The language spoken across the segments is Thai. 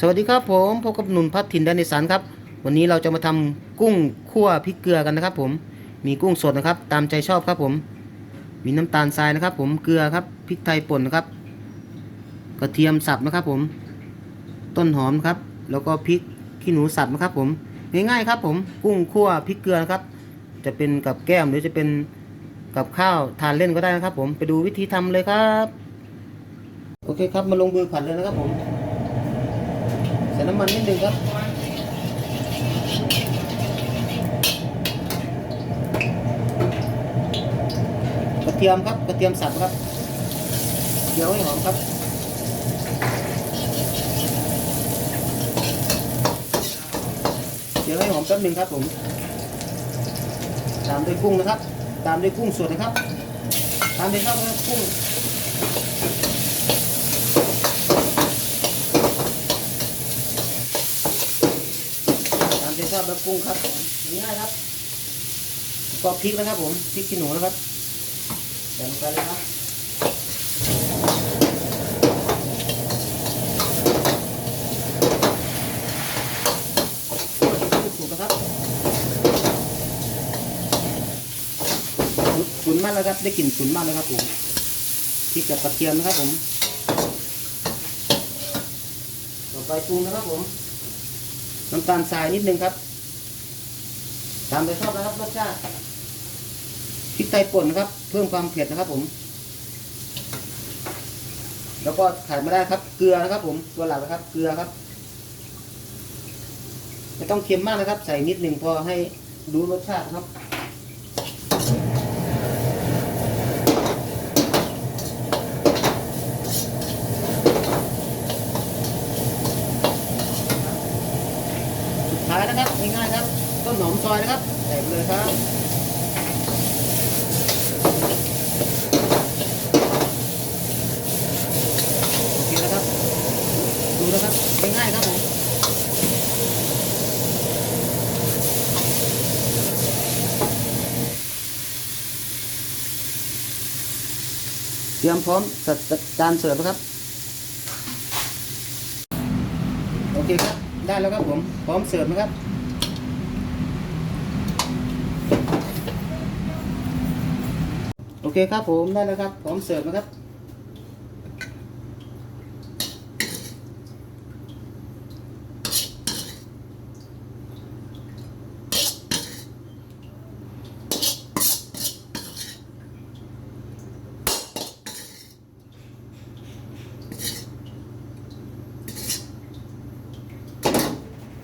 สวัสดีครับผมพบกับหนุนพัฒถิ่นแดนอีสานครับ วันนี้เราจะมาทำกุ้งคั่วพริกเกลือกันนะครับ ผมมีกุ้งสดนะครับ ตามใจชอบครับผม มีน้ำตาลทรายนะครับ ผมเกลือครับพริกไทยป่นนะครับ กระเทียมสับนะครับ ผม ต้นหอมครับ แล้วก็พริกขี้หนูสับนะครับ ผมง่ายๆครับ ผมกุ้งคั่วพริกเกลือนะครับ จะเป็นกับแก้มหรือจะเป็นกับข้าวทานเล่นก็ได้นะครับ ผมไปดูวิธีทำเลยครับ โอเคครับมาลงมือผัดเลยนะครับผม น้ำมันนิดนึงครับกระเทียมครับกระเทียมสับครับเคี่ยวให้หอมครับเคี่ยวให้หอมแป๊บหนึงครับผมตามด้วยกุ้งนะครับ ตามด้วยกุ้งสดนะครับ ตามด้วยข้าวกุ้ง ชอบแบบกุ้งครับผมง่ายครับก็พริกนะครับผมพริกขี้หนูนะครับใส่ลงไปเลยครับสุกนครับฉุนมากแล้วครับได้กลิ่นฉุนมากเลยครับผมพริกกับกระเทียมนะครับผม ต่อไปปรุงนะครับผมน้ำตาลทรายนิดนึงครับ ตามไปชอบนะครับรสชาติพริกไทยป่นนะครับ เพิ่มความเผ็ดนะครับ ผม แล้วก็ขาดไม่ได้ครับ เกลือนะครับ ผมตัวหลักนะครับ เกลือครับไม่ต้องเค็มมากนะครับ ใส่นิดหนึ่งพอให้ดูรสชาติครับสุดท้ายนะครับง่ายๆครับ ต้นหอมซอยนะครับใส่เลยครับโอเคนะครับ ดูนะครับง่ายครับผมเตรียมพร้อมจัดจานเสิร์ฟนะครับ โอเคครับ ได้แล้วครับผม พร้อมเสิร์ฟนะครับ โอเคครับผมได้แล้วครับพร้อมเสิร์ฟนะครับ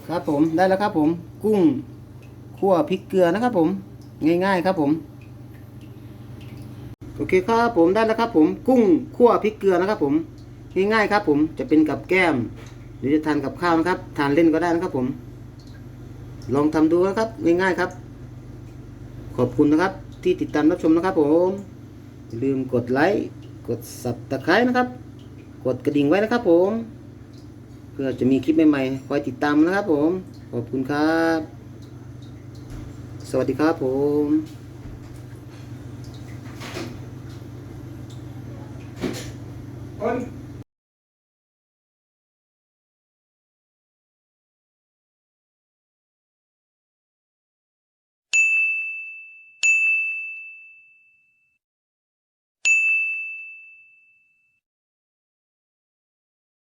ครับผมได้แล้วครับผมกุ้งคั่วพริกเกลือนะครับผมง่ายๆครับผม อเคครับผมได้แล้วครับผมกุ้งคั่วพริกเกลือนะครับ ผมง่ายๆครับผมจะเป็นกับแก้ม หรือจะทานกับข้าวนะครับ ทานเล่นก็ได้นะครับผม ลองทำดูนะครับง่ายๆครับ ขอบคุณนะครับ ที่ติดตามรับชมนะครับ ผมอย่าลืมกดไลค์กดสับตะไคร้นะครับ กดกระดิ่งไว้นะครับ ผม เพื่อจะมีคลิปใหม่ๆคอยติดตามนะครับ ผมขอบคุณครับ สวัสดีครับผม con